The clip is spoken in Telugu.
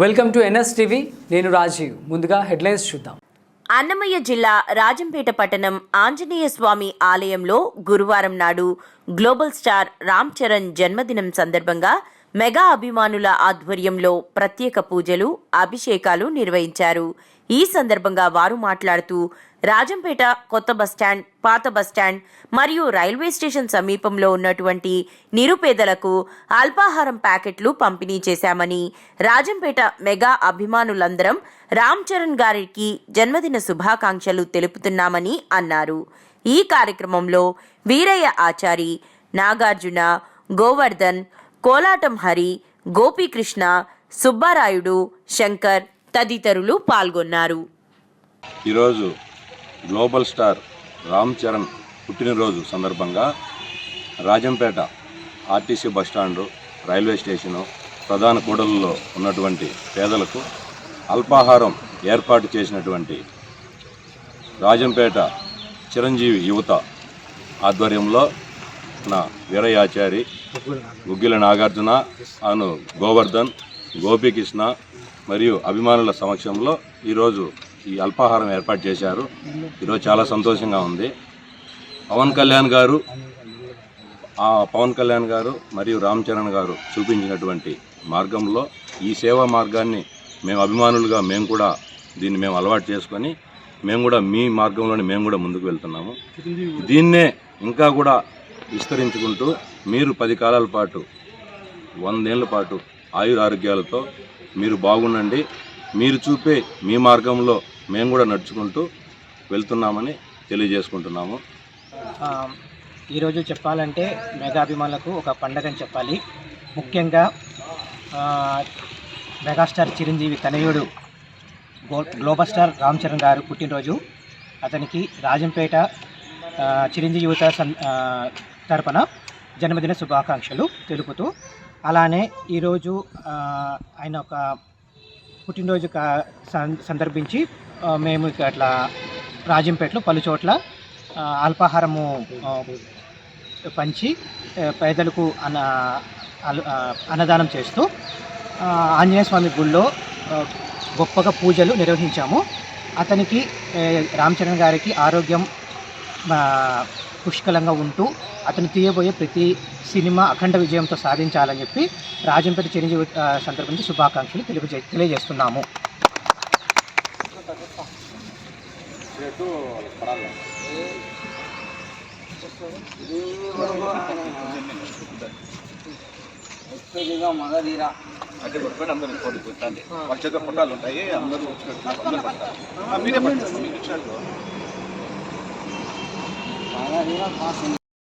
Welcome to NS TV. నేను రాజీవ్. ముందుగా హెడ్లైన్స్ చూద్దాం. అన్నమయ్య జిల్లా రాజంపేట పట్టణం ఆంజనేయ స్వామి ఆలయంలో గురువారం నాడు గ్లోబల్ స్టార్ రామ్ చరణ్ జన్మదినం సందర్భంగా మెగా అభిమానుల ఆధ్వర్యంలో ప్రత్యేక పూజలు అభిషేకాలు నిర్వహించారు. ఈ సందర్భంగా వారు మాట్లాడుతూ రాజంపేట కొత్త బస్టాండ్ పాత బస్టాండ్ మరియు రైల్వే స్టేషన్ సమీపంలో ఉన్నటువంటి నిరుపేదలకు అల్పాహారం ప్యాకెట్లు పంపిణీ చేశామని రాజంపేట మెగా అభిమానులందరం రామ్ చరణ్ గారికి జన్మదిన శుభాకాంక్షలు తెలుపుతున్నామని అన్నారు. ఈ కార్యక్రమంలో వీరయ్య ఆచారి నాగార్జున గోవర్ధన్ కోలాటం హరి గోపీకృష్ణ సుబ్బారాయుడు శంకర్ తదితరులు పాల్గొన్నారు. ఈరోజు గ్లోబల్ స్టార్ రామ్ చరణ్ పుట్టినరోజు సందర్భంగా Rajampet RTC bus stand railway station ప్రధాన కూడలలో ఉన్నటువంటి పేదలకు అల్పాహారం ఏర్పాటు చేసినటువంటి రాజంపేట చిరంజీవి యువత ఆధ్వర్యంలో నా వీరయాచారి గుగ్గిల నాగార్జున అను గోవర్ధన్ గోపీకృష్ణ మరియు అభిమానుల సమక్షంలో ఈరోజు ఈ అల్పాహారం ఏర్పాటు చేశారు. ఈరోజు చాలా సంతోషంగా ఉంది. పవన్ కళ్యాణ్ గారు ఆ పవన్ కళ్యాణ్ గారు మరియు రామ్ చరణ్ గారు చూపించినటువంటి మార్గంలో ఈ సేవా మార్గాన్ని మేము అభిమానులుగా మేము కూడా దీన్ని మేము అలవాటు చేసుకొని మేము కూడా మీ మార్గంలోనే మేము కూడా ముందుకు వెళ్తున్నాము. దీన్నే ఇంకా కూడా విస్తరించుకుంటూ మీరు పది కాలాల పాటు వందేళ్ళ పాటు ఆయుర ఆరోగ్యాలతో మీరు బాగుండండి. మీరు చూపే మీ మార్గంలో మేము కూడా నడుచుకుంటూ వెళ్తున్నామని తెలియజేసుకుంటున్నాము. ఈరోజు చెప్పాలంటే మెగాభిమానులకు ఒక పండగని చెప్పాలి. ముఖ్యంగా మెగాస్టార్ చిరంజీవి తనయుడు go global star Ram Charan గారు పుట్టినరోజు. అతనికి రాజంపేట చిరంజీవి యువత తరపున జన్మదిన శుభాకాంక్షలు తెలుపుతూ అలానే ఈరోజు ఆయన ఒక పుట్టినరోజు కా- సందర్భించి మేము ఇక అట్లా రాజంపేటలో పలు చోట్ల అల్పాహారము పంచి పేదలకు అన్న అల్- అన్నదానం చేస్తూ ఆంజనేయ స్వామి గుళ్ళో గొప్పగా పూజలు నిర్వహించాము. అతనికి రామచరణ్ గారికి ఆరోగ్యం పుష్కలంగా ఉంటూ అతను తీయబోయే ప్రతి సినిమా అఖండ విజయంతో సాధించాలని చెప్పి రాజంపేట చిరంజీవి ఆ, సందర్భించి శుభాకాంక్షలు తెలియజే తెలియజేస్తున్నాము. అంటే అందరూ పెట్టండి వాళ్ళ చేత ఫోటోలు ఉంటాయి అందరూ పట్టాలి. ఇచ్చినట్టు